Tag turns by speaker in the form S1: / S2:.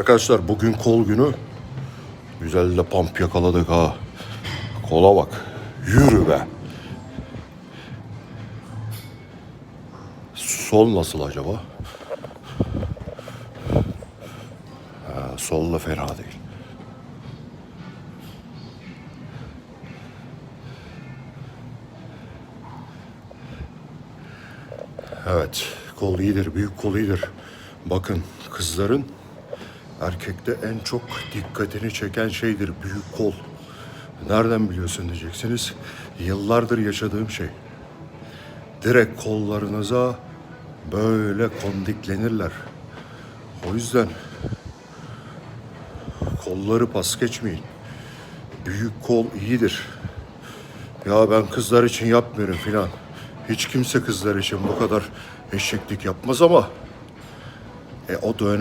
S1: Arkadaşlar bugün kol günü. Güzel de pump yakaladık ha. Kola bak. Yürü be. Sol nasıl acaba? Ha, sol da fena değil. Evet, kol iyidir, büyük kol iyidir. Bakın kızların erkekte en çok dikkatini çeken şeydir büyük kol. Nereden biliyorsun diyeceksiniz. Yıllardır yaşadığım şey. Direkt kollarınıza böyle kondiklenirler. O yüzden kolları pas geçmeyin. Büyük kol iyidir. Ya ben kızlar için yapmıyorum filan. Hiç kimse kızlar için bu kadar eşeklik yapmaz ama e, o dönem